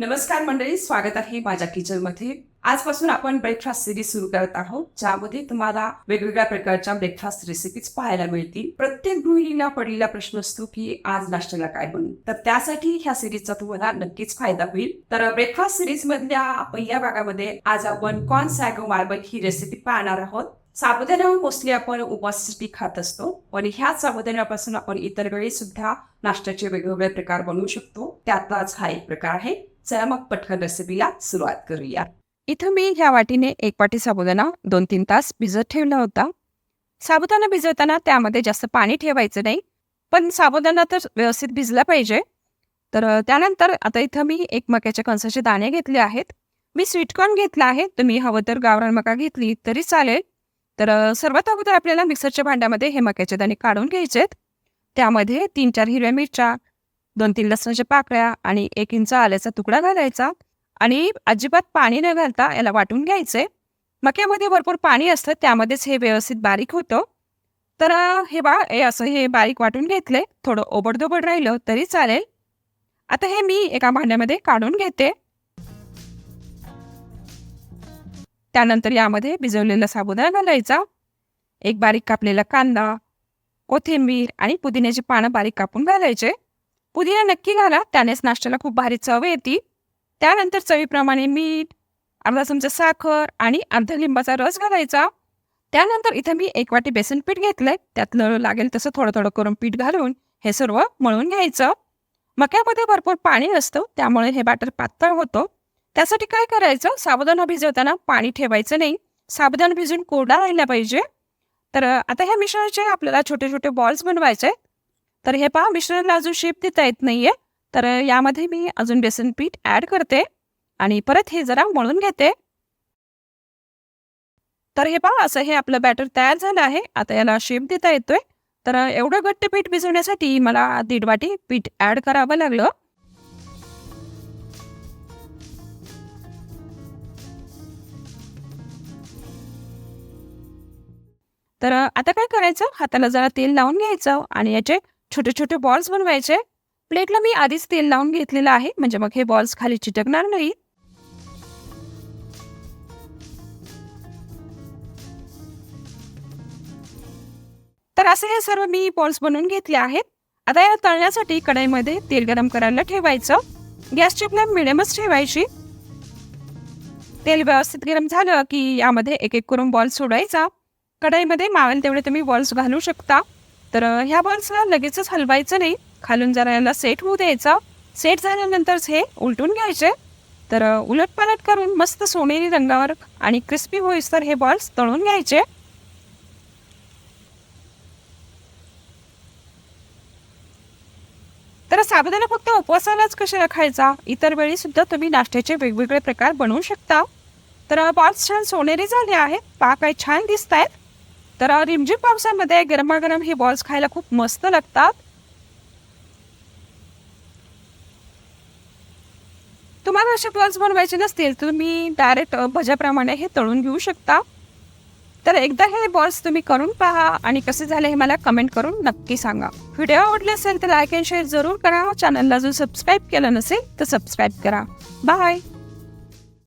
नमस्कार मंडळी स्वागत आहे माझ्या किचनमध्ये. आजपासून आपण ब्रेकफास्ट सिरीज सुरू करत आहोत ज्यामध्ये तुम्हाला वेगवेगळ्या प्रकारच्या ब्रेकफास्ट रेसिपीज पाहायला मिळतील. प्रत्येक गृहिणीला पडलेला प्रश्न असतो की आज नाश्त्याला काय बनवू? तर त्यासाठी ह्या सिरीजचा तुम्हाला नक्कीच फायदा होईल. तर ब्रेकफास्ट सिरीज मधल्या पहिल्या भागामध्ये आज आपण कॉर्न सॅगो मार्बल ही रेसिपी पाहणार आहोत. साबुदाणा मोस्टली आपण उपवासासाठी खात असतो पण ह्याच साबुदाण्यापासून आपण इतर वेळी सुद्धा नाश्त्याचे वेगवेगळे प्रकार बनवू शकतो. त्यातलाच हा एक प्रकार आहे. चला मग पटकन रेसिपीला सुरुवात करूया. इथं मी ह्या वाटीने एक वाटी साबुदाणा दोन तीन तास भिजत ठेवला होता. साबुदाणा भिजवताना त्यामध्ये जास्त पाणी ठेवायचं नाही पण साबुदाणा तर व्यवस्थित भिजला पाहिजे. तर त्यानंतर आता इथं मी एक मक्याच्या कणसाचे दाणे घेतले आहेत. मी स्वीटकॉर्न घेतला आहे तुम्ही हवं तर गावरान मका घेतली तरी चालेल. तर सर्वात अगोदर आपल्याला मिक्सरच्या भांड्यामध्ये हे मक्याचे दाणे काढून घ्यायचेत. त्यामध्ये तीन चार हिरव्या मिरच्या दोन तीन लसणाच्या पाकळ्या आणि एक इंच आल्याचा तुकडा घालायचा आणि अजिबात पाणी न घालता याला वाटून घ्यायचे. मक्यामध्ये भरपूर पाणी असतं त्यामध्येच हे व्यवस्थित बारीक होतं. तर हे बा हे असं हे बारीक वाटून घेतले. थोडं ओबडधोबड राहिलं तरी चालेल. आता हे मी एका भांड्यामध्ये काढून घेते. त्यानंतर यामध्ये भिजवलेला साबुदाणा घालायचा. एक बारीक कापलेला कांदा कोथिंबीर आणि पुदिन्याची पानं बारीक कापून घालायचे. पुदिना नक्की घाला. त्यानेच नाश्त्याला खूप भारी चव येते. त्यानंतर चवीप्रमाणे मीठ अर्धा चमचा साखर आणि अर्धा लिंबाचा रस घालायचा. त्यानंतर इथं मी एक वाटी बेसन पीठ घेतलंय. त्यातलं लागेल तसं थोडं थोडं करून पीठ घालून हे सर्व मळून घ्यायचं. मक्यामध्ये भरपूर पाणी असतं त्यामुळे हे बॅटर पातळ होतं. त्यासाठी काय करायचं? साबुदाणा भिजवताना पाणी ठेवायचं नाही. साबुदाणा भिजून कोरडा राहिला पाहिजे. तर आता ह्या मिश्रणाचे आपल्याला छोटे छोटे बॉल्स बनवायचे आहेत. तर हे पहा मिश्रणाला अजून शेप देता येत नाहीये. तर यामध्ये मी अजून बेसन पीठ ॲड करते आणि परत हे जरा मळून घेते. तर हे पहा असं हे आपलं बॅटर तयार झालं आहे. आता याला शेप देता येतोय. तर एवढं घट्ट पीठ भिजवण्यासाठी मला दीड वाटी पीठ ॲड करावं लागलं. तर आता काय करायचं? हाताला जरा तेल लावून घ्यायचं आणि याचे छोटे छोटे बॉल्स बनवायचे प्लेटला मी आधीच तेल लावून घेतलेलं आहे. म्हणजे मग हे बॉल्स खाली चिटकणार नाही. तर असे हे सर्व मी बॉल्स बनवून घेतले आहेत. आता या तळण्यासाठी कढईमध्ये तेल गरम करायला ठेवायचं. गॅसची फ्लेम मिडियमच ठेवायची. तेल व्यवस्थित गरम झालं की यामध्ये एक एक करून बॉल सोडायचा. कढईमध्ये मावेल तेवढे तुम्ही बॉल्स घालू शकता. तर ह्या बॉल्सला लगेचच हलवायचं नाही. खालून जरा याला सेट होऊ द्यायचा. सेट झाल्यानंतरच हे उलटून घ्यायचे. तर उलटपालट करून मस्त सोनेरी रंगावर आणि क्रिस्पी होईस तर हे बॉल्स तळून घ्यायचे. तर साबुदाणा फक्त उपवासालाच कसे रखायचा? इतर वेळी सुद्धा तुम्ही नाश्त्याचे वेगवेगळे प्रकार बनवू शकता. तर बॉल्स छान सोनेरी झाले आहेत. पाक काय छान दिसत आहेत तर रिमझिम पावसामध्ये गरमागरम हे बॉल्स खायला खूप मस्त लागतात. तुम्हाला असे बॉल्स बनवायचे नसतील तर तुम्ही डायरेक्ट भज्याप्रमाणे हे तळून घेऊ शकता. तर एकदा हे बॉल्स तुम्ही करून पहा आणि कसे झाले हे मला कमेंट करून नक्की सांगा. व्हिडिओ आवडले असेल तर लाईक अँड शेअर जरूर करा. चॅनलला जो सबस्क्राईब केलं नसेल तर सबस्क्राईब करा. बाय!